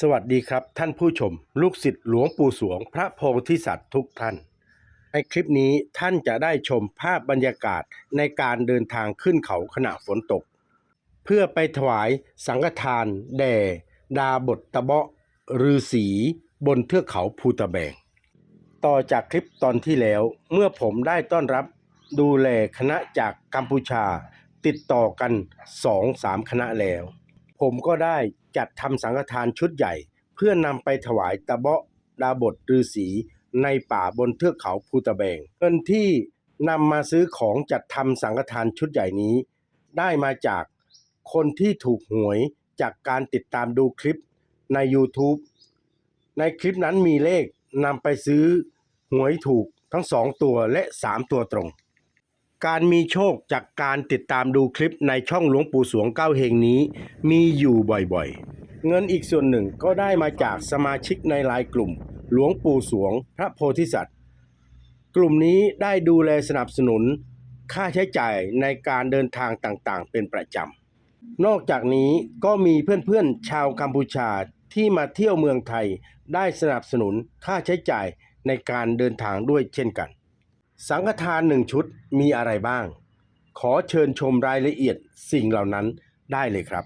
สวัสดีครับท่านผู้ชม ลูกศิษย์หลวงปู่สวง พระโพธิสัตว์ทุกท่าน ในคลิปนี้ท่านจะได้ชมภาพบรรยากาศในการเดินทางขึ้นเขาขณะฝนตก เพื่อไปถวายสังฆทาน แด่ดาบทตะเบาะฤาษีบนเทือกเขาภูตะแบง ต่อจากคลิปตอนที่แล้วเมื่อผมได้ต้อนรับดูแลคณะจากกัมพูชา ติดต่อกัน 2-3 คณะแล้ว ผมก็ได้จัดทำสังฆทานชุดใหญ่ เพื่อนำไปถวายตะเบาะดาบทฤาษีในป่าบนเทือกเขาภูตะแบงเงินที่นำมาซื้อของจัดทำสังฆทานชุดใหญ่นี้ ได้มาจากคนที่ถูกหวยจากการติดตามดูคลิปใน YouTube ในคลิปนั้นมีเลขนำไปซื้อหวยถูกทั้ง 2 ตัวและ 3 ตัวตรง การมีโชคจากการติดตามดูคลิปในช่องหลวงปู่สวงเก้าเฮงนี้ มีอยู่บ่อยๆ เงินอีกส่วนหนึ่งก็ได้มาจากสมาชิกในไลน์กลุ่ม หลวงปู่สวงพระโพธิสัตว์ กลุ่มนี้ได้ดูแลสนับสนุน ค่าใช้จ่ายในการเดินทางต่างๆ เป็นประจำ นอกจากนี้ก็มีเพื่อนๆชาวกัมพูชาที่มาเที่ยวเมืองไทยได้สนับสนุนค่าใช้จ่ายในการเดินทางด้วยเช่นกัน สังฆทานหนึ่งชุดมีอะไรบ้าง ขอเชิญชมรายละเอียดสิ่งเหล่านั้นได้เลยครับ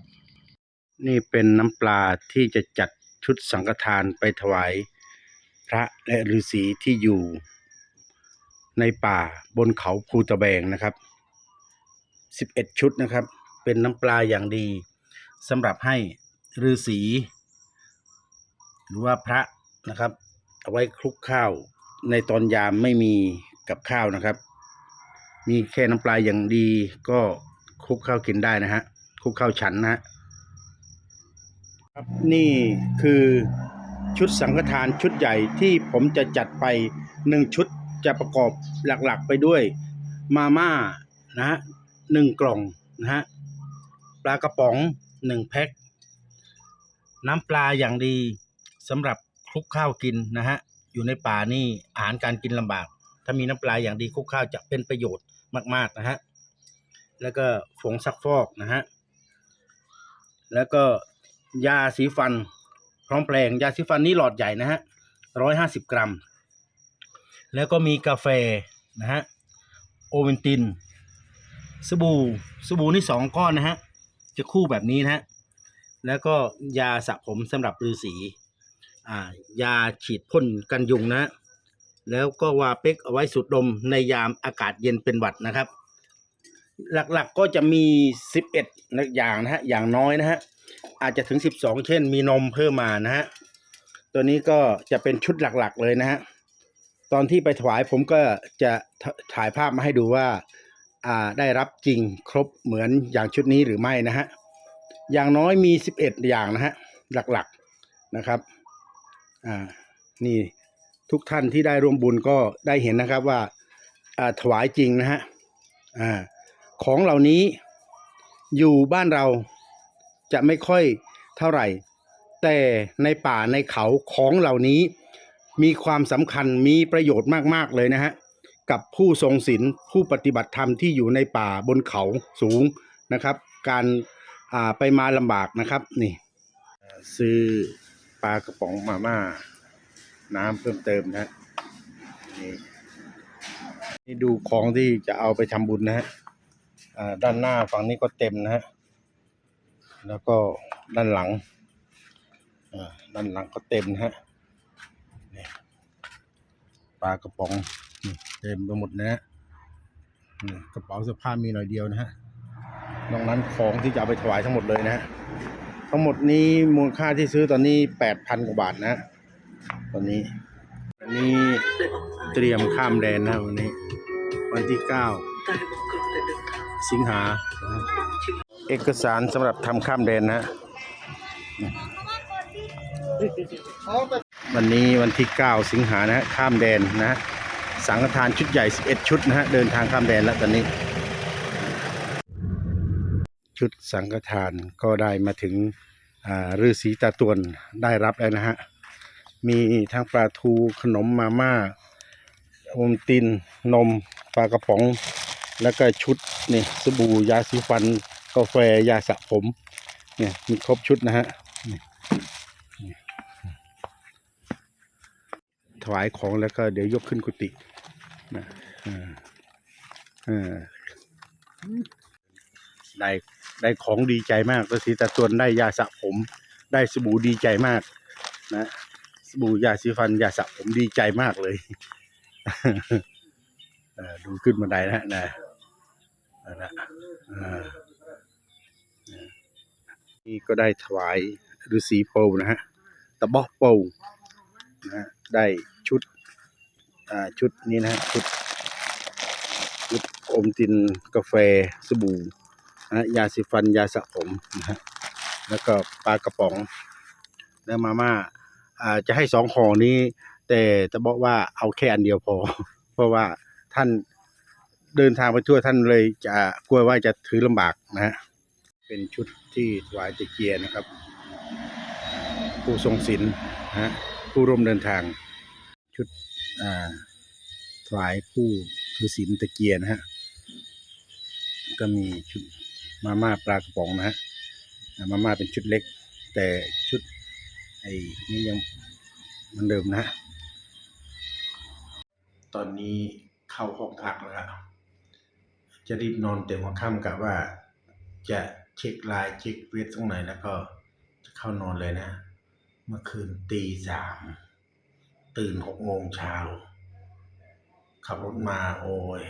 นี่เป็นน้ำปลาที่จะจัดชุดสังฆทานไปถวาย พระและฤาษีที่อยู่ในป่าบนเขาภูตะแบงนะครับ 11 ชุดนะครับ เป็นน้ำปลาอย่างดีสำหรับให้ฤาษีหรือว่าพระนะครับ เอาไว้คลุกข้าวในตอนยามไม่มี กับข้าวนะครับ มีแค่น้ำปลาอย่างดีก็คลุกข้าวกินได้นะฮะคลุกข้าวฉันนะฮะครับนี่คือชุดสังฆทานชุดใหญ่ที่ผมจะจัดไปหนึ่งชุดจะประกอบหลักๆไปด้วยมาม่านะฮะหนึ่งกล่องนะฮะปลากระป๋องหนึ่งแพ็คน้ำปลาอย่างดีสำหรับคลุกข้าวกินนะฮะอยู่ในป่านี่อาหารการกินลำบาก ถ้ามีน้ำปลาอย่างดีคลุกข้าวจะเป็นประโยชน์มาก ๆ นะฮะ แล้วก็ผงซักฟอกนะฮะ แล้วก็ยาสีฟัน พร้อมแปลงยาสีฟันนี่หลอดใหญ่นะฮะร้อยห้าสิบกรัม แล้วก็มีกาแฟนะฮะ โอเวนติน สบู่ สบู่นี่สองก้อนนะฮะ จะคู่แบบนี้นะฮะ แล้วก็ยาสระผมสำหรับฤาษีอ่ายาฉีดพ่นกันยุงนะ แล้วก็วาเป็กเอาไว้สูดดมในยามอากาศเย็นเป็นหวัดนะครับ หลักๆก็จะมี 11 อย่างนะฮะอย่างน้อยนะฮะอาจจะถึง 12 เช่น มีนมเพิ่มมานะฮะตัวนี้ก็จะเป็นชุดหลักๆเลยนะฮะตอนที่ไปถวายผมก็จะถถ่ายภาพมาให้ดูว่าอ่าได้รับจริงครบเหมือนอย่างชุดนี้หรือไม่นะฮะอย่างน้อยมี 11 อย่างนะฮะหลักๆนะครับอ่านี่ ทุกท่านที่ได้ร่วมบุญก็ได้เห็นนะครับว่าถวายจริงนะฮะของเหล่านี้อยู่บ้านเราจะไม่ค่อยเท่าไหร่ แต่ในป่าในเขาของเหล่านี้มีความสำคัญมีประโยชน์มาก ๆ เลยนะฮะ กับผู้ทรงศีลผู้ปฏิบัติธรรมที่อยู่ในป่าบนเขาสูงนะครับ การไปมาลำบากนะครับนี่ ซื้อปลากระป๋องมาม่า น้ำเพิ่มเติมนะฮะนี่นี่ดูของที่จะเอาไปทำบุญนะฮะด้านหน้าฝั่งนี้ก็เต็มนะฮะแล้วก็ด้านหลังด้านหลังก็เต็มนะฮะปลากระป๋องเต็มไปหมดนะฮะกระเป๋าเสื้อผ้ามีหน่อยเดียวนะฮะนอกนั้นของที่จะเอาไปถวายทั้งหมดเลยนะฮะทั้งหมดนี้มูลค่าที่ซื้อตอนนี้แปดพันกว่าบาทนะฮะ ตอนนี้วันนี้เตรียมข้ามแดนนะวันนี้ วันที่เก้าสิงหา เอกสารสำหรับทำข้ามแดนนะวันนี้วันที่ 9 สิงหานะฮะข้ามแดนนะสังฆทานชุดใหญ่ 11 ชุดนะฮะเดินทางข้ามแดนแล้วตอนนี้ ชุดสังฆทานก็ได้มาถึงฤาษีตาตวนได้รับแล้วนะฮะ มีทั้งปลาทูขนมมาม่าอมตินนมปลากระป๋อง แล้วก็ชุดนี่สบู่ยาสีฟัน กาแฟยาสระผมเนี่ยมีครบชุดนะฮะนี่นี่วายของแล้วก็เดี๋ยวยกขึ้นกุฏินะอ่าอ่าได้ได้ของดีใจมากก็สีตาตวนได้ยาสระผม ได้สบู่ดีใจมากนะ สบู่ยาสีฟันยาสระผมดีใจมากเลยดูขึ้นบันไดนะนะนะนี่ก็ได้ถวายฤาษีโพนะฮะตะบอกโปงนะฮะได้ชุดอ่าชุดนี้นะฮะชุดชุดอมตินกาแฟสบู่นะยาสีฟันยาสระผมนะฮะแล้วก็ปลากระป๋อง แล้วมาม่า จะให้สองห่อนี้ แต่จะบอกว่าเอาแค่อันเดียวพอ เพราะว่าท่านเดินทางไปทั่วท่านเลยจะกลัวว่าจะถือลำบากนะฮะเป็นชุดที่ถวายตะเกียร์นะครับ ผู้ทรงศีลนะฮะผู้ร่วมเดินทาง ชุดถวายผู้ถือศีลตะเกียร์นะฮะก็มีชุดมาม่าปลากระป๋องนะฮะมาม่าเป็นชุดเล็ก แต่ชุด ไอ้นี่ยังเหมือนเดิมนะ ตอนนี้เข้าห้องพักแล้วครับจะรีบนอนแต่หัวค่ำกับว่า จะเช็คไลน์เช็คเฟซตรงไหนแล้วก็จะเข้านอนเลยนะ เมื่อคืนตีสามตื่นหกโมงเช้าขับรถมาโอ้ย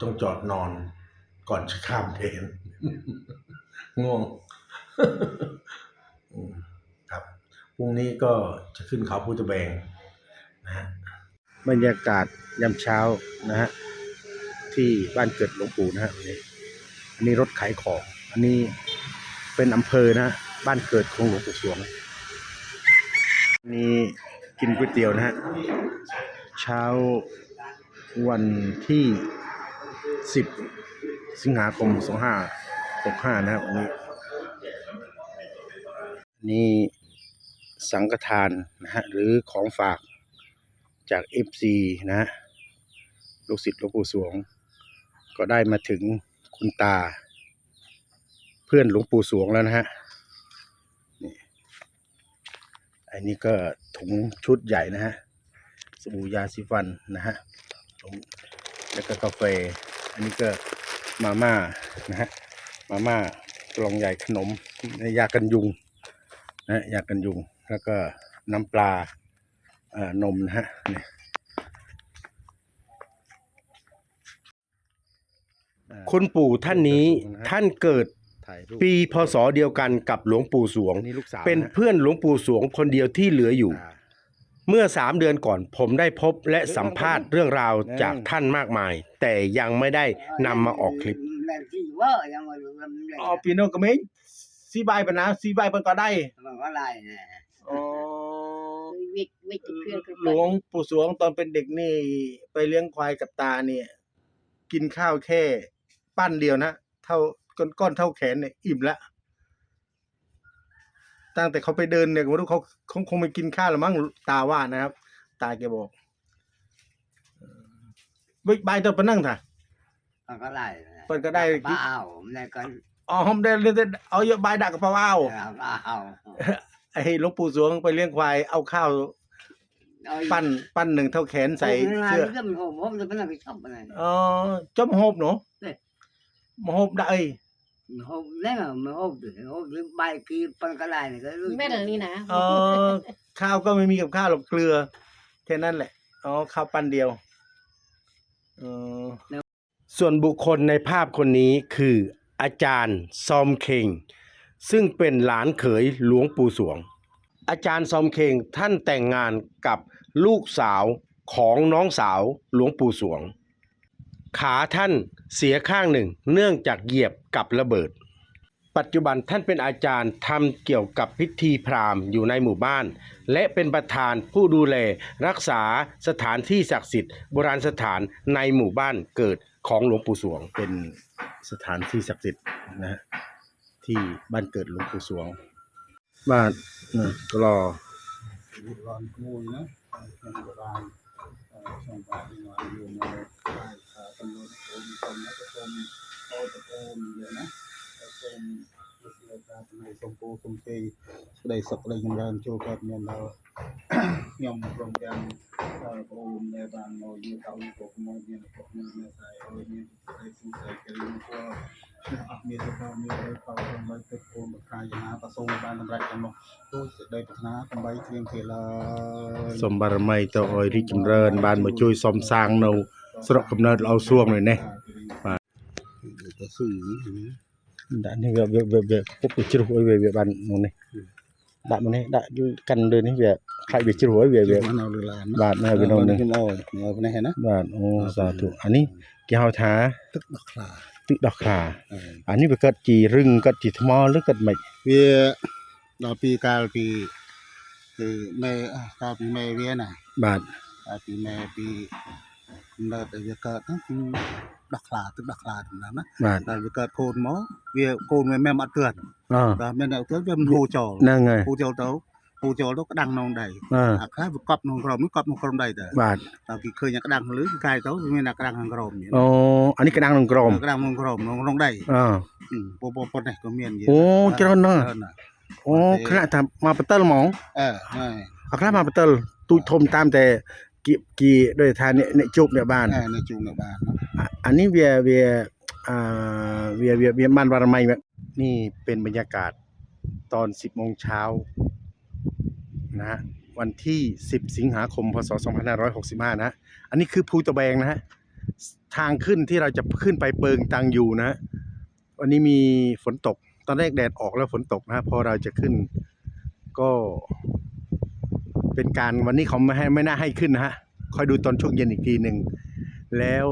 ต้องจอดนอนก่อนจะข้ามเพนง่วง ครับพรุ่งนี้ก็จะขึ้นเขาพูตะแบงนะฮะบรรยากาศยามเช้านะฮะที่บ้านเกิดหลวงปู่นะฮะนี่อันนี้รถขายของ อันนี้เป็นอำเภอนะบ้านเกิดของหลวงปู่สวงอันนี้กินก๋วยเตี๋ยวนะฮะเช้าวันที่สิบสิงหาคมสองห้าหกห้านะครับวันนี้ นี่สังฆทานนะฮะหรือของฝากจาก FC นะฮะลูกศิษย์หลวงปู่สวง ก็ได้มาถึงคุณตา เพื่อนหลวงปู่สวงแล้วนะฮะนี่อันนี้ก็ถุงชุดใหญ่นะฮะสบู่ยาสีฟันนะฮะแล้วก็กาแฟ อันนี้ก็มาม่านะฮะมาม่ากล่องใหญ่ขนมยากันยุง นะฮะยากันยุง แล้วก็น้ำปลาเอ่อนมนะฮะนี่คุณปู่ท่านนี้ท่านเกิดถ่ายรูปปีพศเดียวกันกับหลวงปู่สวงอันนี้ลูกสาวเป็นนะฮะเพื่อนหลวงปู่สวงคนเดียวที่เหลืออยู่ อ่า เมื่อสามเดือนก่อนผมได้พบและสัมภาษณ์เรื่องราวจากท่านมากมาย แต่ยังไม่ได้นำมาออกคลิป làm gì vợ nhưng mà làm อ๋อพี่น้องก็ไม่ สีใบปะนะสีใบมันก็ได้ mà có lại nè อ๋อวิกวิกเพื่อนกันหลวงปู่สวงตอนเป็นเด็กนี่ ไปเลี้ยงควายกับตาเนี่ย กินข้าวแค่ ปั้นเดียวนะเท่าก้อนก้อนเท่าแขนเนี่ยอิ่มละตั้งแต่เขาไปเดินเนี่ยไม่รู้เขาเขาคงไม่กินข้าวหรือมั้งตาว่านะครับ ตาแกบอกเออวิกใบตัวไปนั่งถ่ะ mà có lại Còn cái đây ba ảo này con อ๋ อผมได้เลยได้เอาเยอะใบดักกับเปล่าเอา ba ảo ไอ้หลวงปู่สวงไปเลี้ยงควายเอาข้าวปั้นปั้นหนึ่งเท่าแขนใส่เสื้อ cái hôm hôm rồi vẫn là cái chọc này อ๋อจมโฮบเนาะนี่มาโฮบได้ hôm đấy mà mà hôm hôm cái bài kia con cái lại này cái แม่เดี๋ยวนี้นะเออข้าวก็ไม่มีกับข้าวหรอกเกลือแค่นั้นแหละอ๋อข้าวปั้นเดียวเออส่วนบุคคลในภาพคนนี้คือ อาจารย์ซอมเคงซึ่งเป็นหลานเขยหลวงปู่สวง อาจารย์ซอมเคงท่านแต่งงานกับลูกสาวของน้องสาวหลวงปู่สวง ขาท่านเสียข้างหนึ่งเนื่องจากเหยียบกับระเบิด ปัจจุบันท่านเป็นอาจารย์ทำเกี่ยวกับพิธีพราหมณ์อยู่ในหมู่บ้าน และเป็นประธานผู้ดูแลรักษาสถานที่ศักดิ์สิทธิ์โบราณสถานในหมู่บ้านเกิด ของหลวงปู่สวงเป็นสถานที่ศักดิ์สิทธิ์นะฮะที่บ้านเกิดหลวงปู่สวง บ้านนะก็รอร้อนกูนะเอ่อโบราณเอ่อช่องปากที่นอนอยู่ในบ้านตำรวจโอมตำนักตมโอตะโอมเยอะนะตะโอม ស្ដីប្រាថ្នាសូមពូសូមជ័យស្ដីសុខស្ដីចម្រើនចូលកើតមានដល់ខ្ញុំព្រមទាំងដល់បងប្អូនដែលបានមកយល់ដល់ពុកមកមានពុកមានអ្នកស្រីហើយមានស្រីសុខស្ដីគ្រីមគួរអស់មានសុខមានរកដល់ដើម្បីទឹកពូនបកាយណាប្រសូមបានសម្រេចទាំងនោះទូសេចក្ដីប្រាថ្នាដើម្បីគ្រៀងគ្រាឡើយសូមបារមីទៅឲ្យរីកចម្រើន បានមកជួយសំសាងនៅស្រុកកំណើតល្អសួងនេះនេះបាទទៅស៊ឺនេះ ដាក់នេះវាវាវាវាពុកវាជ្រុះអីវាវាបាននោះនេះដាក់មកនេះដាក់កាន់លើនេះវាខ្លាចវាជ្រុះអីវាវាវានៅលើឡានបាទនៅវានៅនេះខ្ញុំអើយនៅនេះណាបាទអូសាធុអានេះគេហៅថាទឹកដោះខ្លាទឹកដោះខ្លាអើយអានេះវាកើតជារឹងកើតជាថ្មឬកើតមិនវាដល់ពីកាលពីគឺមេកាលពីមេវាណាបាទកាលពីមេពី កំណើតដែលវាកើតហ្នឹងគឺដោះខ្លាទឹកដោះខ្លាទាំងហ្នឹងណាបាទដល់វាកើតកូនមកវាកូនវាមិនអត់ទឿនអដល់មានតែទឿនវាមិនហូរចូលហ្នឹងហើយហូរចូលទៅហូរចូលទៅក្តាំងក្នុងដីអអាខ្លះវាកប់ក្នុងក្រោមនេះកប់ក្នុងក្រោមដីទៅបាទដល់គេឃើញតែក្តាំងលឺគេកាយទៅវាមានតែក្តាំងក្នុងក្រោមនេះអូអានេះក្តាំងក្នុងក្រមក្តាំងក្នុងក្រោមក្នុងដីអពពពនេះក៏មានអូច្រើនណាស់ច្រើនណាស់អូខ្លាចថាមកបតិលហ្មងអើហ្នឹងអាខ្លះមកបតិលទូចធំតាមតែ กี่กีโดยทานเนี่ยจุบเนบ้านในจูงเนยบ้านอันนี้เวียเวียอ่าเวียเวียเวียบ้านวารมัยแนี่เป็นบรรยากาศตอนสิบโมงเช้านะวันที่สิบสิงหาคมพศสองพันห้าร้อยหกสิบห้านะอันนี้คือภูตะแบงนะฮะทางขึ้นที่เราจะขึ้นไปเปิงตังอยู่นะวันนี้มีฝนตก ตอนแรกแดดออกแล้วฝนตกนะพอเราจะขึ้นก็ เป็นการวันนี้เขาไม่ให้ไม่น่าให้ขึ้นนะฮะคอยดูตอนช่วงเย็นอีกทีหนึ่งแล้ว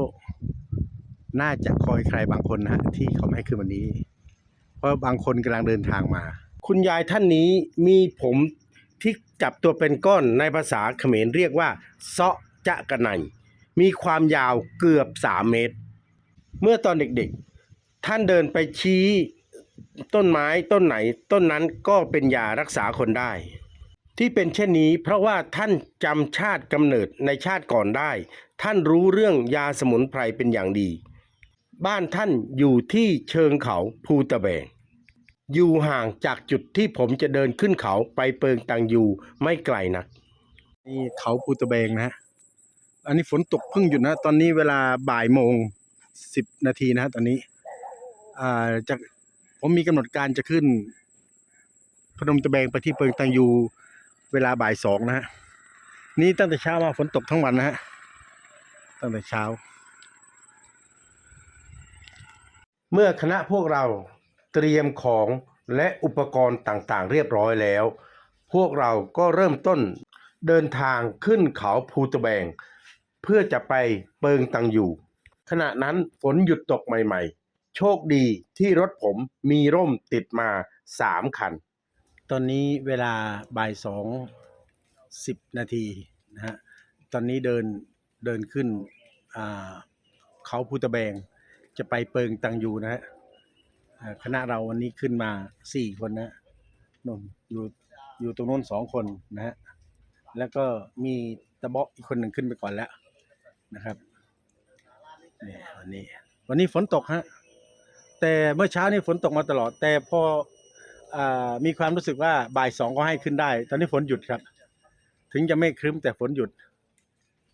น่าจะคอยใครบางคนนะฮะที่เขาไม่ให้ขึ้นวันนี้ เพราะบางคนกำลังเดินทางมา คุณยายท่านนี้มีผมที่จับตัวเป็นก้อนในภาษาเขมรเรียกว่าเซาะจะกระไนมีความยาวเกือบ3เมตร เมื่อตอนเด็กๆ ท่านเดินไปชี้ต้นไม้ต้นไหนต้นนั้นก็เป็นยารักษาคนได้ ที่เป็นเช่นนี้เพราะว่าท่านจำชาติกำเนิดในชาติก่อนได้ ท่านรู้เรื่องยาสมุนไพรเป็นอย่างดี บ้านท่านอยู่ที่เชิงเขาภูตะแบง อยู่ห่างจากจุดที่ผมจะเดินขึ้นเขาไปเปิงตังยูไม่ไกลนัก นี่เขาภูตะแบงนะ อันนี้ฝนตกเพิ่งหยุดนะ ตอนนี้เวลาบ่ายโมงสิบนาทีนะตอนนี้อ่าจะผมมีกำหนดการจะขึ้นพนมตะแบงไปที่เปิงตังยู เวลาบ่ายสองนะฮะนี่ตั้งแต่เช้ามาฝนตกทั้งวันนะฮะตั้งแต่เช้า เมื่อคณะพวกเราเตรียมของและอุปกรณ์ต่างๆ เรียบร้อยแล้ว พวกเราก็เริ่มต้นเดินทางขึ้นเขาภูตะแบง เพื่อจะไปเปิงตังอยู่ ขณะนั้นฝนหยุดตกใหม่ๆ โชคดีที่รถผมมีร่มติดมาสามคัน ตอนนี้เวลาบ่ายสองสิบนาทีนะฮะ ตอนนี้เดินเดินขึ้นเขาภูตะแบง จะไปเปิงตังยูนะฮะคณะเราวันนี้ขึ้นมาสี่คนนะนนอยู่อยู่ตรงโน้นสองคนนะฮะ แล้วก็มีตะเบาะอีกคนหนึ่งขึ้นไปก่อนแล้วนะครับนี่วันนี้วันนี้ฝนตกฮะ แต่เมื่อเช้านี่ฝนตกมาตลอด แต่พอ มีความรู้สึกว่าบ่ายสองก็ให้ขึ้นได้ ตอนนี้ฝนหยุดครับ ถึงจะไม่ครึ้มแต่ฝนหยุด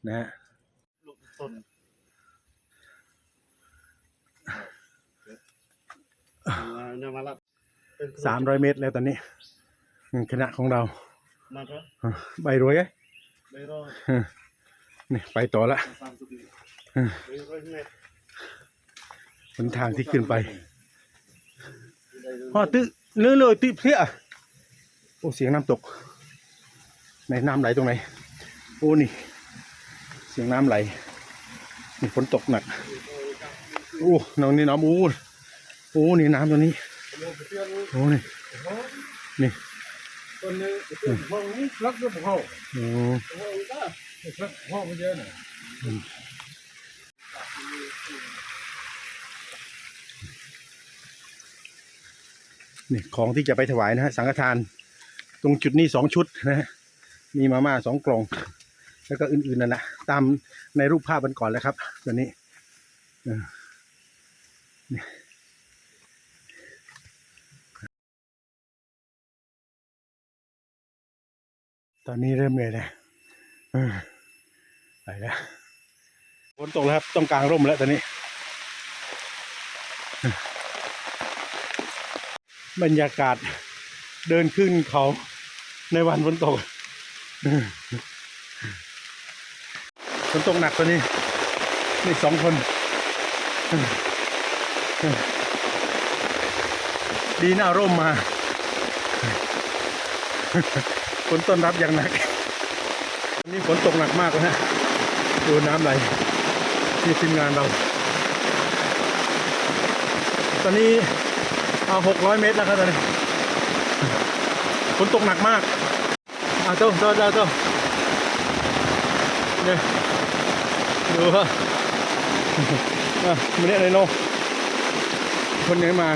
นะฮะลูกต้นเนี่ยมาละสามร้อยเมตรแล้วตอนนี้อืมคณะของเรามาก็ใบรวยไงไม่รอดนี่ไปต่อละสามสิบไม่รอดเมตรหนทางที่ขึ้นไปพ่อตึ เลื่อยเลยตึเพี้ยโอ้เสียงน้ำตกไหนน้ำไหลตรงไหนโอ้นี่ เสียงน้ำไหลนี่ฝนตกหนักโอ้น้องนี่น้ำโอ้โอ้นี่น้ำตรงนี้โอ้นี่นี่คนนึงห้องนี้รักด้วยผมเขาโอ้รักห้องมันเยอะหน่อย นี่ของที่จะไปถวายนะฮะสังฆทาน ตรงจุดนี้สองชุดนะฮะมีมาม่าสองกล่อง แล้วก็อื่นๆนั่นแหละตามในรูปภาพมันก่อนแล้วครับตัวนี้นี่ตอนนี้เริ่มเลยนะไปแล้วฝนตกแล้วครับ ต้องกลางร่มแล้วตอนนี้ บรรยากาศเดินขึ้นเขาในวันฝนตกฝนตกหนักตัวนี้ นี่สองคน ดีนะเอาร่มมาฝนต้อนรับอย่างหนักนนี้ฝนตกหนักมากเลยฮะดูน้ำไหลที่ทีมงานเรา ตอนนี้ อาหกร้อยเมตรแล้วครับตอนนี้ฝนตกหนักมากอะโต้โต้โต้โต้เนี่ยดูฮะอะไม่ได้เลยโนคนนี้มา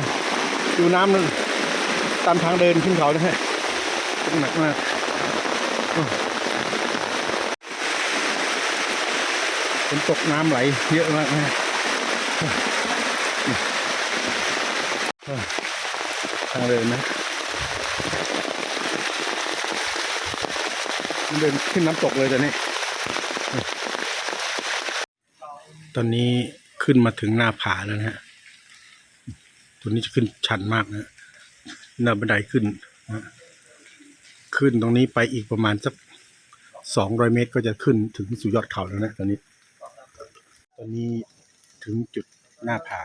ดูน้ำตามทางเดินขึ้นเขานะฮะตกหนักมากฝนตกน้ำไหลเยอะมากนะฮะโอ้ทางเดินเดินขึ้นน้ำตกเลยตอนนี้ ตอนนี้ขึ้นมาถึงหน้าผาแล้วนะฮะตัวนี้จะขึ้นชันมากนะหน้าบันไดขึ้นนะขึ้นตรงนี้ไปอีกประมาณสักสองร้อยเมตรก็จะขึ้นถึงสู่ยอดเขาแล้วนะตอนนี้ ตอนนี้ถึงจุดหน้าผา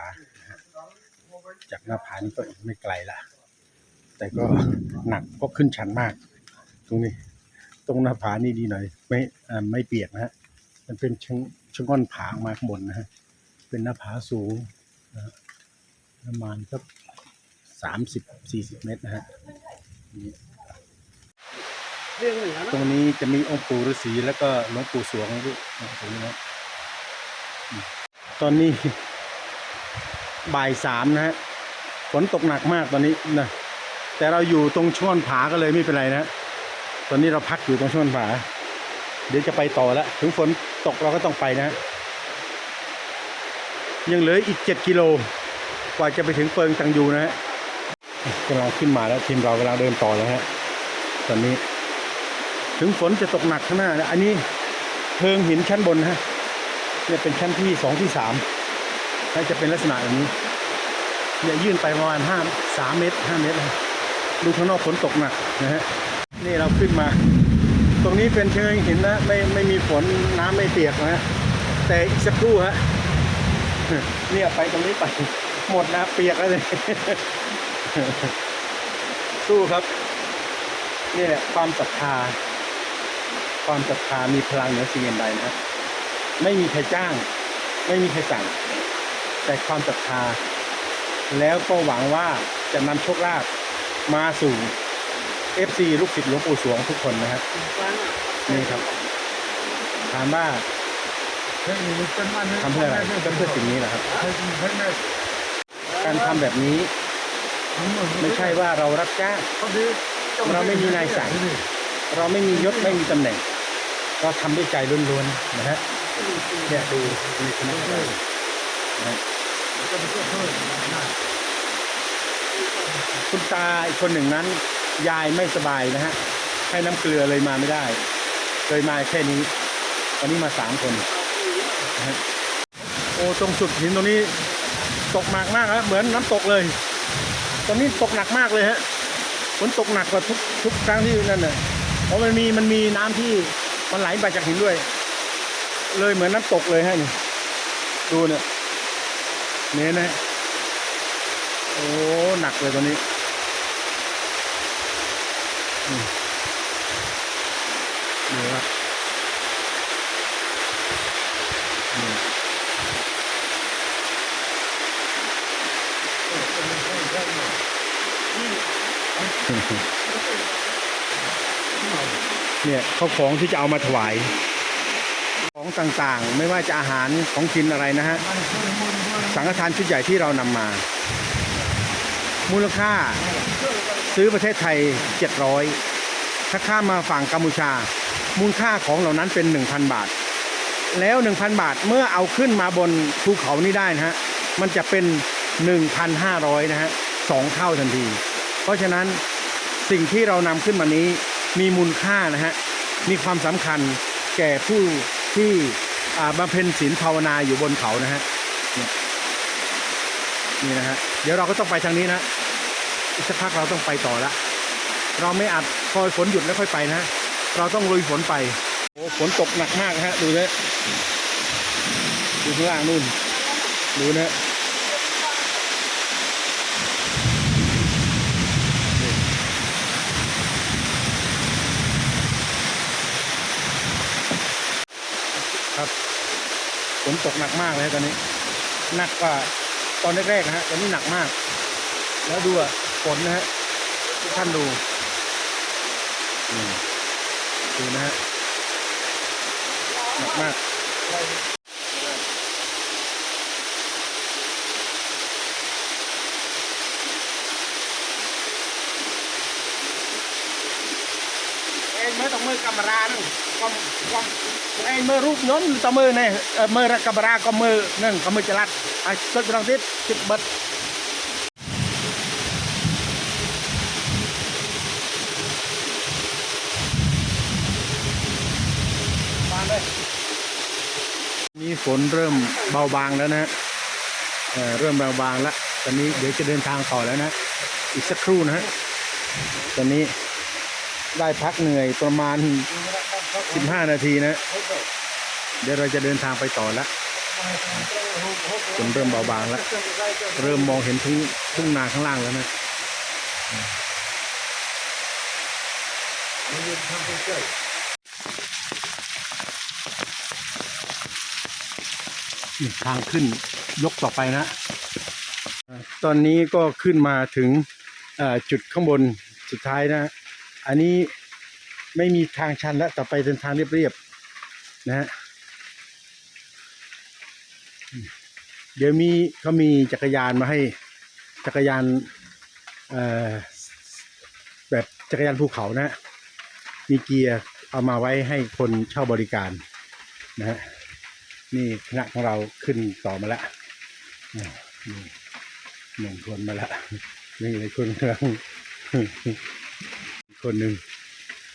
จากหน้าผานี่ก็อีกไม่ไกลละ แต่ก็หนักเพราะขึ้นชันมาก ตรงนี้ ตรงหน้าผานี่ดีหน่อย ไม่ไม่เปียกนะฮะมันเป็นชงชะง่อนผามาข้างบนนะฮะเป็นหน้าผาสูงนะประมาณสักสามสิบสี่สิบเมตรนะฮะตรงนี้จะมีองค์ปู่ฤาษีแล้วก็หลวงปู่สวงด้วยตรงนี้นะตอนนี้บ่ายสามนะฮะฝนตกหนักมากตอนนี้นะ แต่เราอยู่ตรงช่วงผาก็เลยไม่เป็นไรนะตอนนี้เราพักอยู่ตรงช่วงผา เดี๋ยวจะไปต่อแล้วถึงฝนตกเราก็ต้องไปนะ ยังเหลืออีกเจ็ดกิโลกว่าจะไปถึงเปิงตังยูนะฮะกำลังขึ้นมาแล้วทีมเรากำลังเดินต่อแล้วฮะตอนนี้ ถึงฝนจะตกหนักข้างหน้านะอันนี้เพิงหินชั้นบนฮะเนี่ยเป็นชั้นที่สองที่สามน่าจะเป็นลักษณะแบบนี้เนี่ยยื่นไปประมาณห้าสามเมตรห้าเมตรนะ ดูข้างนอกฝนตกหนักนะฮะนี่เราขึ้นมา ตรงนี้เป็นเชิงหินนะไม่ไม่มีฝนน้ำไม่เปียกนะฮะแต่อีกสักครู่ฮะเนี่ยไปตรงนี้ไปหมดนะเปียกแล้วเลยสู้ครับนี่แหละความศรัทธา ความศรัทธามีพลังเหนือสิ่งอื่นใดนะครับ ไม่มีใครจ้าง ไม่มีใครสั่ง แต่ความศรัทธา แล้วก็หวังว่าจะนำโชคลาภ มาสู่ FC ลูกศิษย์หลวงปู่สวงทุกคนนะครับนี่ครับ ถามว่าทำเพื่ออะไรก็เพื่อสิ่งนี้แหละครับ การทำแบบนี้ ไม่ใช่ว่าเรารับจ้างเราไม่มีนายสั่งเราไม่มียศไม่มีตำแหน่ง เราทำด้วยใจล้วนๆนะฮะเนี่ยดูมีคณะกรรมการนะฮะ คุณตาอีกคนหนึ่งนั้น ยายไม่สบายนะฮะให้น้ำเกลือเลยมาไม่ได้เลยมาแค่นี้วันนี้มาสามคนนะฮะโอ้ตรงสุดหินตรงนี้ตกหนักมากครับเหมือนน้ำตกเลย ตอนนี้ตกหนักมากเลยฮะฝนตกหนักกว่าทุกทุกครั้งที่นั่นน่ะเพราะมันมีมันมีน้ำที่มันไหลมาจากหินด้วย เลยเหมือนน้ำตกเลยฮะนี่ดูเนี่ยเนี่ยนะ โอ้หนักเลยตอนนี้อืมนี่ครับอืมเนี่ยเขาของที่จะเอามาถวาย ของต่างๆ ไม่ว่าจะอาหารของกินอะไรนะฮะ สังฆทานชุดใหญ่ที่เรานำมา มูลค่า ซื้อประเทศไทย 700 ถ้าข้ามมาฝั่งกัมพูชา มูลค่าของเหล่านั้นเป็น 1,000 บาท แล้ว 1,000 บาทเมื่อเอาขึ้นมาบนภูเขานี้ได้นะฮะ มันจะเป็น 1,500 นะฮะสองเท่าทันที เพราะฉะนั้นสิ่งที่เรานำขึ้นมานี้มีมูลค่านะฮะ มีความสำคัญแก่ผู้ที่อาบำเพ็ญศีลภาวนาอยู่บนเขานะฮะ นี่นะฮะเดี๋ยวเราก็ต้องไปทางนี้นะอีกสักพักเราต้องไปต่อละเราไม่อาจคอยฝนหยุดแล้วค่อยไปนะเราต้องลุยฝนไปโอ้ฝนตกหนักมากนะฮะดูนะดูข้างล่างนู่นดูนะครับฝนตกหนักมากเลยตอนนี้หนักกว่า ตอนแรกๆนะฮะตอนนี้หนักมาก แล้วดูอ่ะฝนนะฮะทุกท่านดูอืมดูนะฮะหนักมาก เองមើលតើមើលកាមេរ៉ាហ្នឹងកុំកុំឯងមើលរូបខ្ញុំតើមើលនេះអឺមើលកាមេរ៉ាក៏មើលហ្នឹងក៏មើលចល័ត ไอ้สดพี่งติดติดบดบานเลยนี่ฝนเริ่มเบาบางแล้วนะเออเริ่มเบาบางแล้วตอนนี้เดี๋ยวจะเดินทางต่อแล้วนะ อีกสักครู่นะฮะตอนนี้ได้พักเหนื่อยประมาณ 15 นาทีนะ เดี๋ยวเราจะเดินทางไปต่อแล้ว ฝนเริ่มเบาบางแล้ว เริ่มมองเห็นทุ่งทุ่งนาข้างล่างแล้วนะทางขึ้นยกต่อไปนะ ตอนนี้ก็ขึ้นมาถึงจุดข้างบนสุดท้ายนะ อันนี้ไม่มีทางชันแล้วต่อไปเป็นทางเรียบๆนะฮะอืมเดี๋ยวมีเขามีจักรยานมาให้จักรยานแบบจักรยานภูเขานะฮะมีเกียร์เอามาไว้ให้คนเช่าบริการนะฮะนี่คณะของเราขึ้นต่อมาแล้วอ่านี่หนึ่งคนมาแล้วนี่เลยคนกำลังคนหนึ่ง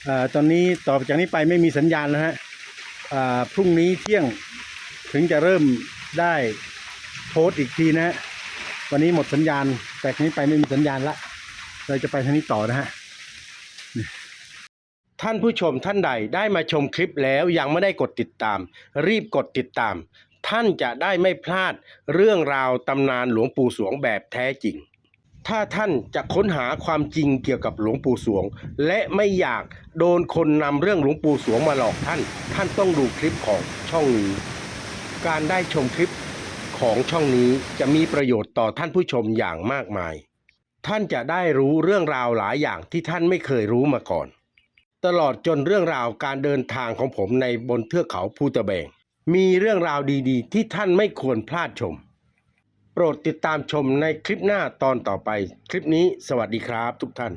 อ่าตอนนี้ต่อจากนี้ไปไม่มีสัญญาณแล้วฮะอ่าพรุ่งนี้เที่ยงถึงจะเริ่มได้ พสต์อีกทีนะฮะวันนี้หมดสัญญาณ แต่ทีนี้ไปไม่มีสัญญาณละเราจะไปทางนี้ต่อนะฮะท่านผู้ชมท่านใดได้มาชมคลิปแล้วยังไม่ได้กดติดตาม รีบกดติดตาม ท่านจะได้ไม่พลาดเรื่องราวตำนานหลวงปู่สวงแบบแท้จริง ถ้าท่านจะค้นหาความจริงเกี่ยวกับหลวงปู่สวง และไม่อยากโดนคนนำเรื่องหลวงปู่สวงมาหลอกท่าน ท่านต้องดูคลิปของช่องนี้ การได้ชมคลิป ของช่องนี้จะมีประโยชน์ต่อท่านผู้ชมอย่างมากมาย ท่านจะได้รู้เรื่องราวหลายอย่างที่ท่านไม่เคยรู้มาก่อน ตลอดจนเรื่องราวการเดินทางของผมในบนเทือกเขาภูตะแบง มีเรื่องราวดีๆ ที่ท่านไม่ควรพลาดชม โปรดติดตามชมในคลิปหน้าตอนต่อไป คลิปนี้สวัสดีครับทุกท่าน